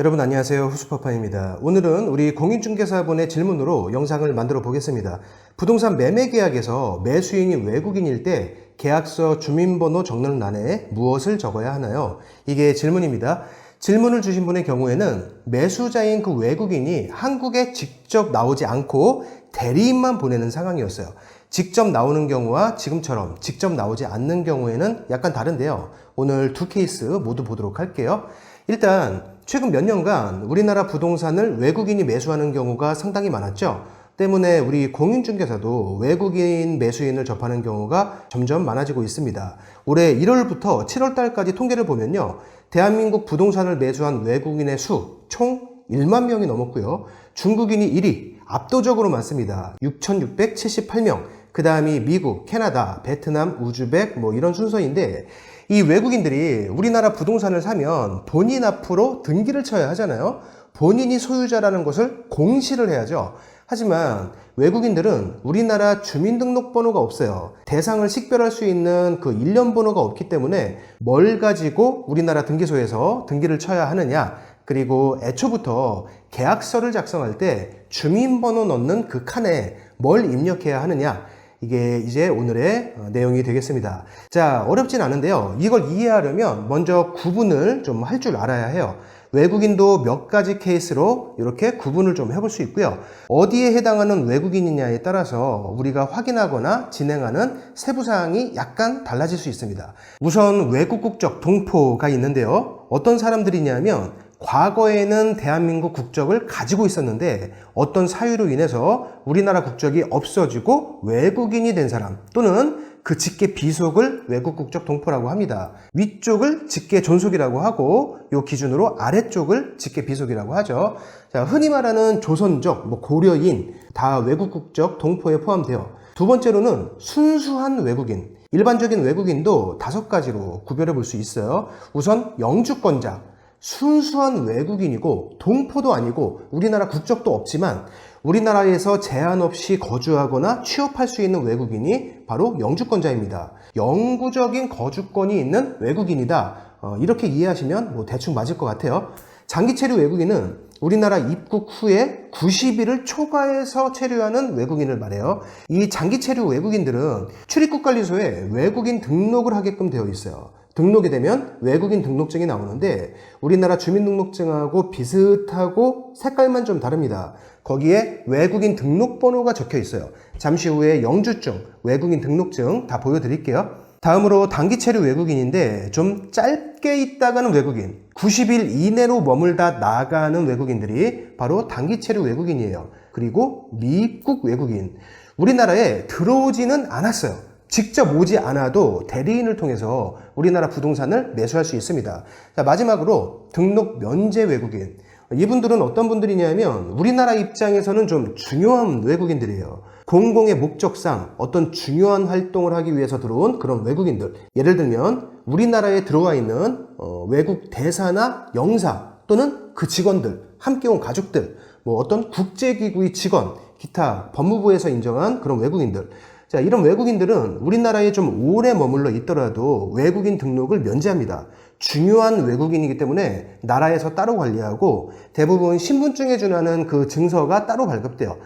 여러분 안녕하세요 후수파파입니다. 오늘은 우리 공인중개사분의 질문으로 영상을 만들어 보겠습니다. 부동산 매매 계약에서 매수인이 외국인일 때 계약서 주민번호 적는欄에 무엇을 적어야 하나요? 이게 질문입니다. 질문을 주신 분의 경우에는 매수자인 그 외국인이 한국에 직접 나오지 않고 대리인만 보내는 상황이었어요. 직접 나오는 경우와 지금처럼 직접 나오지 않는 경우에는 약간 다른데요. 오늘 두 케이스 모두 보도록 할게요. 일단 최근 몇 년간 우리나라 부동산을 외국인이 매수하는 경우가 상당히 많았죠. 때문에 우리 공인중개사도 외국인 매수인을 접하는 경우가 점점 많아지고 있습니다. 올해 1월부터 7월달까지 통계를 보면요. 대한민국 부동산을 매수한 외국인의 수 총 1만 명이 넘었고요. 중국인이 1위, 압도적으로 많습니다. 6,678명. 그 다음이 미국, 캐나다, 베트남, 우즈벡 뭐 이런 순서인데 이 외국인들이 우리나라 부동산을 사면 본인 앞으로 등기를 쳐야 하잖아요. 본인이 소유자라는 것을 공시를 해야죠. 하지만 외국인들은 우리나라 주민등록번호가 없어요. 대상을 식별할 수 있는 그 일련번호가 없기 때문에 뭘 가지고 우리나라 등기소에서 등기를 쳐야 하느냐. 그리고 애초부터 계약서를 작성할 때 주민번호 넣는 그 칸에 뭘 입력해야 하느냐. 이게 이제 오늘의 어, 내용이 되겠습니다. 자, 어렵진 않은데요. 이걸 이해하려면 먼저 구분을 좀 할 줄 알아야 해요. 외국인도 몇 가지 케이스로 이렇게 구분을 좀 해볼 수 있고요. 어디에 해당하는 외국인이냐에 따라서 우리가 확인하거나 진행하는 세부사항이 약간 달라질 수 있습니다. 우선 외국 국적 동포가 있는데요. 어떤 사람들이냐면 과거에는 대한민국 국적을 가지고 있었는데 어떤 사유로 인해서 우리나라 국적이 없어지고 외국인이 된 사람 또는 그 직계 비속을 외국 국적 동포라고 합니다. 위쪽을 직계 존속이라고 하고 요 기준으로 아래쪽을 직계 비속이라고 하죠. 자, 흔히 말하는 조선족, 뭐 고려인 다 외국 국적 동포에 포함돼요. 두 번째로는 순수한 외국인. 일반적인 외국인도 다섯 가지로 구별해 볼 수 있어요. 우선 영주권자. 순수한 외국인이고 동포도 아니고 우리나라 국적도 없지만 우리나라에서 제한 없이 거주하거나 취업할 수 있는 외국인이 바로 영주권자입니다. 영구적인 거주권이 있는 외국인이다. 어, 이렇게 이해하시면 뭐 대충 맞을 것 같아요. 장기 체류 외국인은 우리나라 입국 후에 90일을 초과해서 체류하는 외국인을 말해요. 이 장기 체류 외국인들은 출입국 관리소에 외국인 등록을 하게끔 되어 있어요. 등록이 되면 외국인 등록증이 나오는데 우리나라 주민등록증하고 비슷하고 색깔만 좀 다릅니다. 거기에 외국인 등록번호가 적혀 있어요. 잠시 후에 영주증, 외국인 등록증 다 보여드릴게요. 다음으로 단기 체류 외국인인데 좀 짧게 있다가는 외국인, 90일 이내로 머물다 나가는 외국인들이 바로 단기 체류 외국인이에요. 그리고 미입국 외국인. 우리나라에 들어오지는 않았어요. 직접 오지 않아도 대리인을 통해서 우리나라 부동산을 매수할 수 있습니다. 자, 마지막으로 등록 면제 외국인. 이분들은 어떤 분들이냐면 우리나라 입장에서는 좀 중요한 외국인들이에요. 공공의 목적상 어떤 중요한 활동을 하기 위해서 들어온 그런 외국인들. 예를 들면 우리나라에 들어와 있는 어, 외국 대사나 영사 또는 그 직원들, 함께 온 가족들, 뭐 어떤 국제기구의 직원, 기타 법무부에서 인정한 그런 외국인들. 자, 이런 외국인들은 우리나라에 좀 오래 머물러 있더라도 외국인 등록을 면제합니다. 중요한 외국인이기 때문에 나라에서 따로 관리하고 대부분 신분증에 준하는 그 증서가 따로 발급돼요.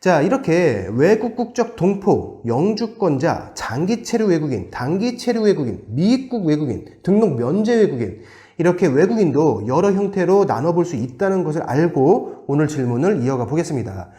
자, 이렇게 외국 국적 동포, 영주권자, 장기 체류 외국인, 단기 체류 외국인, 미입국 외국인, 등록 면제 외국인, 이렇게 외국인도 여러 형태로 나눠볼 수 있다는 것을 알고 오늘 질문을 이어가 보겠습니다.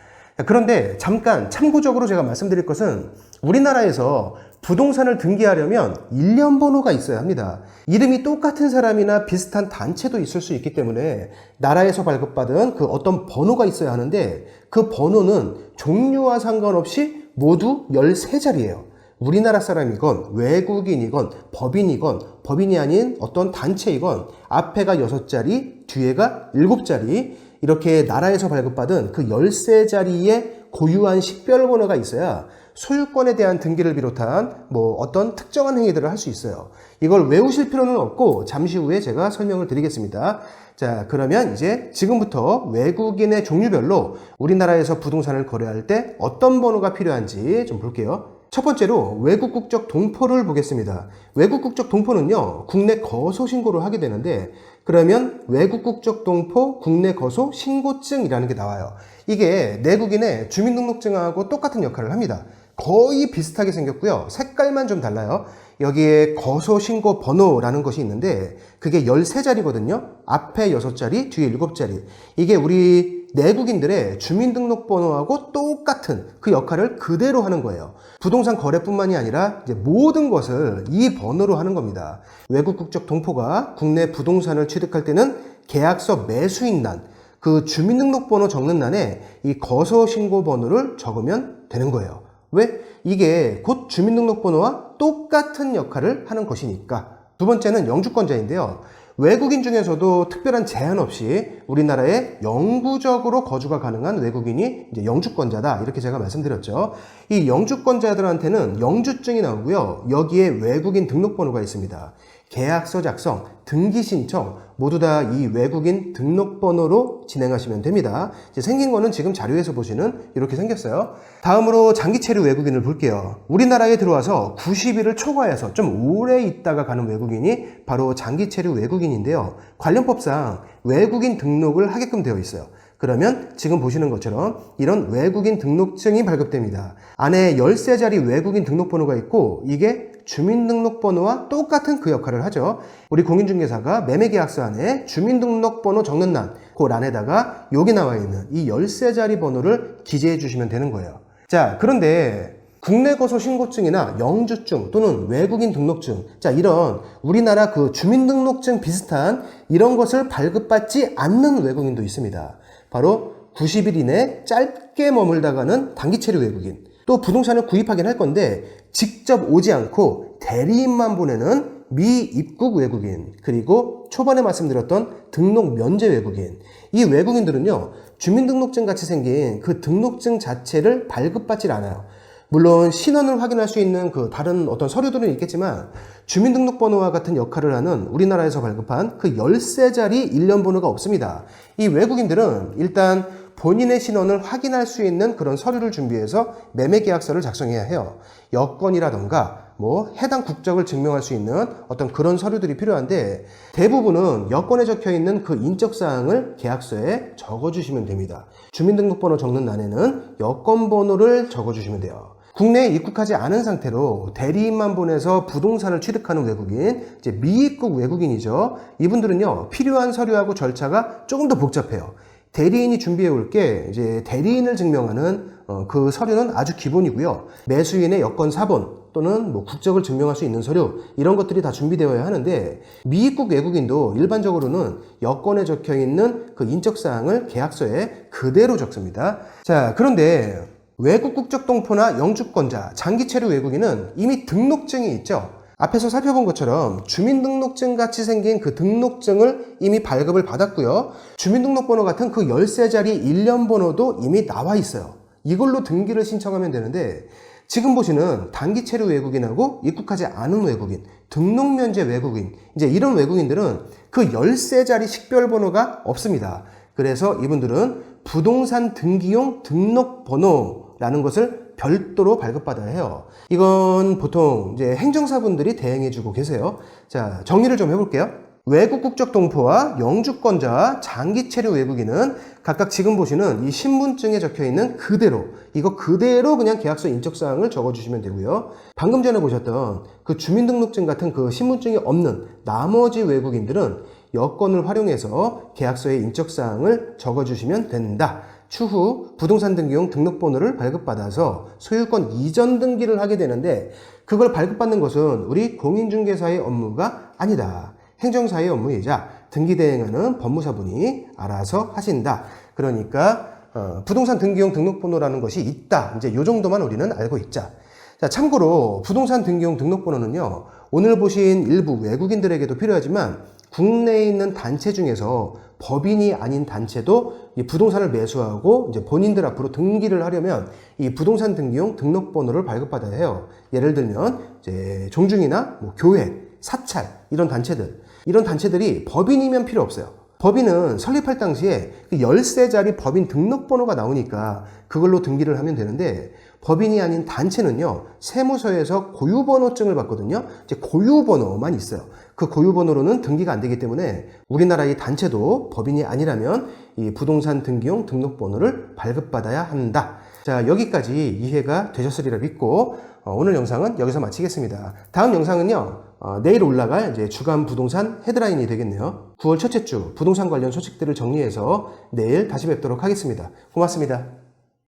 그런데 잠깐 참고적으로 제가 말씀드릴 것은 우리나라에서 부동산을 등기하려면 일련 번호가 있어야 합니다. 이름이 똑같은 사람이나 비슷한 단체도 있을 수 있기 때문에 나라에서 발급받은 그 어떤 번호가 있어야 하는데 그 번호는 종류와 상관없이 모두 13자리예요. 우리나라 사람이건 외국인이건 법인이건 법인이 아닌 어떤 단체이건 앞에가 6자리, 뒤에가 7자리 이렇게 나라에서 발급받은 그 13자리의 고유한 식별 번호가 있어야 소유권에 대한 등기를 비롯한 뭐 어떤 특정한 행위들을 할 수 있어요. 이걸 외우실 필요는 없고 잠시 후에 제가 설명을 드리겠습니다. 자, 그러면 이제 지금부터 외국인의 종류별로 우리나라에서 부동산을 거래할 때 어떤 번호가 필요한지 좀 볼게요. 첫 번째로 외국 국적 동포를 보겠습니다. 외국 국적 동포는요, 국내 거소 신고를 하게 되는데, 그러면 외국 국적 동포 국내 거소 신고증이라는 게 나와요. 이게 내국인의 주민등록증하고 똑같은 역할을 합니다. 거의 비슷하게 생겼고요. 색깔만 좀 달라요. 여기에 거소 신고 번호라는 것이 있는데 그게 13자리거든요. 앞에 6자리, 뒤에 7자리. 이게 우리 내국인들의 주민등록번호하고 똑같은 그 역할을 그대로 하는 거예요. 부동산 거래뿐만이 아니라 모든 것을 이 번호로 하는 겁니다. 외국 국적 동포가 국내 부동산을 취득할 때는 계약서 매수인란, 그 주민등록번호 적는欄에 이 거소 신고 번호를 적으면 되는 거예요. 왜? 이게 곧 주민등록번호와 똑같은 역할을 하는 것이니까. 두 번째는 영주권자인데요. 외국인 중에서도 특별한 제한 없이 우리나라에 영구적으로 거주가 가능한 외국인이 이제 영주권자다. 이렇게 제가 말씀드렸죠. 이 영주권자들한테는 영주증이 나오고요. 여기에 외국인 등록번호가 있습니다. 계약서 작성, 등기 신청 모두 다 이 외국인 등록번호로 진행하시면 됩니다. 이제 생긴 거는 지금 자료에서 보시는 이렇게 생겼어요. 다음으로 장기 체류 외국인을 볼게요. 우리나라에 들어와서 90일을 초과해서 좀 오래 있다가 가는 외국인이 바로 장기 체류 외국인인데요. 관련법상 외국인 등록을 하게끔 되어 있어요. 그러면 지금 보시는 것처럼 이런 외국인 등록증이 발급됩니다. 안에 13자리 외국인 등록번호가 있고 이게 주민등록번호와 똑같은 그 역할을 하죠. 우리 공인중개사가 매매계약서 안에 주민등록번호 적는 란, 그 란에다가 여기 나와 있는 이 13자리 번호를 기재해 주시면 되는 거예요. 자, 그런데 국내 거소 신고증이나 영주증 또는 외국인 등록증, 자, 이런 우리나라 그 주민등록증 비슷한 이런 것을 발급받지 않는 외국인도 있습니다. 바로 90일 이내 짧게 머물다가는 단기 체류 외국인. 또 부동산을 구입하긴 할 건데 직접 오지 않고 대리인만 보내는 미입국 외국인 그리고 초반에 말씀드렸던 등록 면제 외국인 이 외국인들은요 주민등록증 같이 생긴 그 등록증 자체를 발급받질 않아요 물론 신원을 확인할 수 있는 그 다른 어떤 서류들은 있겠지만 주민등록번호와 같은 역할을 하는 우리나라에서 발급한 그 13자리 일련 번호가 없습니다. 이 외국인들은 일단 본인의 신원을 확인할 수 있는 그런 서류를 준비해서 매매 계약서를 작성해야 해요. 여권이라던가 뭐 해당 국적을 증명할 수 있는 어떤 그런 서류들이 필요한데 대부분은 여권에 적혀 있는 그 인적 사항을 계약서에 적어 주시면 됩니다. 주민등록번호 적는 란에는 여권 번호를 적어 주시면 돼요. 국내에 입국하지 않은 상태로 대리인만 보내서 부동산을 취득하는 외국인, 이제 미입국 외국인이죠. 이분들은요, 필요한 서류하고 절차가 조금 더 복잡해요. 대리인이 준비해 올 게 이제 대리인을 증명하는 어, 그 서류는 아주 기본이고요. 매수인의 여권 사본 또는 뭐 국적을 증명할 수 있는 서류 이런 것들이 다 준비되어야 하는데 미입국 외국인도 일반적으로는 여권에 적혀 있는 그 인적 사항을 계약서에 그대로 적습니다. 자, 그런데 외국 국적 동포나 영주권자, 장기 체류 외국인은 이미 등록증이 있죠. 앞에서 살펴본 것처럼 주민등록증 같이 생긴 그 등록증을 이미 발급을 받았고요. 주민등록번호 같은 그 13자리 일련 번호도 이미 나와 있어요. 이걸로 등기를 신청하면 되는데 지금 보시는 단기 체류 외국인하고 입국하지 않은 외국인, 등록 면제 외국인, 이제 이런 외국인들은 그 13자리 식별 번호가 없습니다. 그래서 이분들은 부동산 등기용 등록번호 라는 것을 별도로 발급받아야 해요. 이건 보통 이제 행정사분들이 대행해주고 계세요. 자, 정리를 좀 해볼게요. 외국 국적 동포와 영주권자와 장기 체류 외국인은 각각 지금 보시는 이 신분증에 적혀 있는 그대로 이거 그대로 그냥 계약서 인적 사항을 적어 주시면 되고요. 방금 전에 보셨던 그 주민등록증 같은 그 신분증이 없는 나머지 외국인들은 여권을 활용해서 계약서에 인적 사항을 적어 주시면 된다. 추후 부동산 등기용 등록번호를 발급받아서 소유권 이전 등기를 하게 되는데 그걸 발급받는 것은 우리 공인중개사의 업무가 아니다. 행정사의 업무이자 등기 대행하는 법무사분이 알아서 하신다. 그러니까 어, 부동산 등기용 등록번호라는 것이 있다. 이제 이 정도만 우리는 알고 있자. 자, 참고로 부동산 등기용 등록번호는요. 오늘 보신 일부 외국인들에게도 필요하지만 국내에 있는 단체 중에서 법인이 아닌 단체도 이 부동산을 매수하고 이제 본인들 앞으로 등기를 하려면 이 부동산 등기용 등록번호를 발급받아야 해요. 예를 들면 이제 종중이나 뭐 교회, 사찰 이런 단체들 이런 단체들이 법인이면 필요 없어요. 법인은 설립할 당시에 그 열세자리 법인 등록번호가 나오니까 그걸로 등기를 하면 되는데 법인이 아닌 단체는요 세무서에서 고유번호증을 받거든요 이제 고유번호만 있어요 그 고유번호로는 등기가 안 되기 때문에 우리나라 이 단체도 법인이 아니라면 이 부동산 등기용 등록번호를 발급받아야 한다. 자 여기까지 이해가 되셨으리라 믿고 어, 오늘 영상은 여기서 마치겠습니다. 다음 영상은요 어, 내일 올라갈 이제 주간 부동산 헤드라인이 되겠네요. 9월 첫째 주 부동산 관련 소식들을 정리해서 내일 다시 뵙도록 하겠습니다. 고맙습니다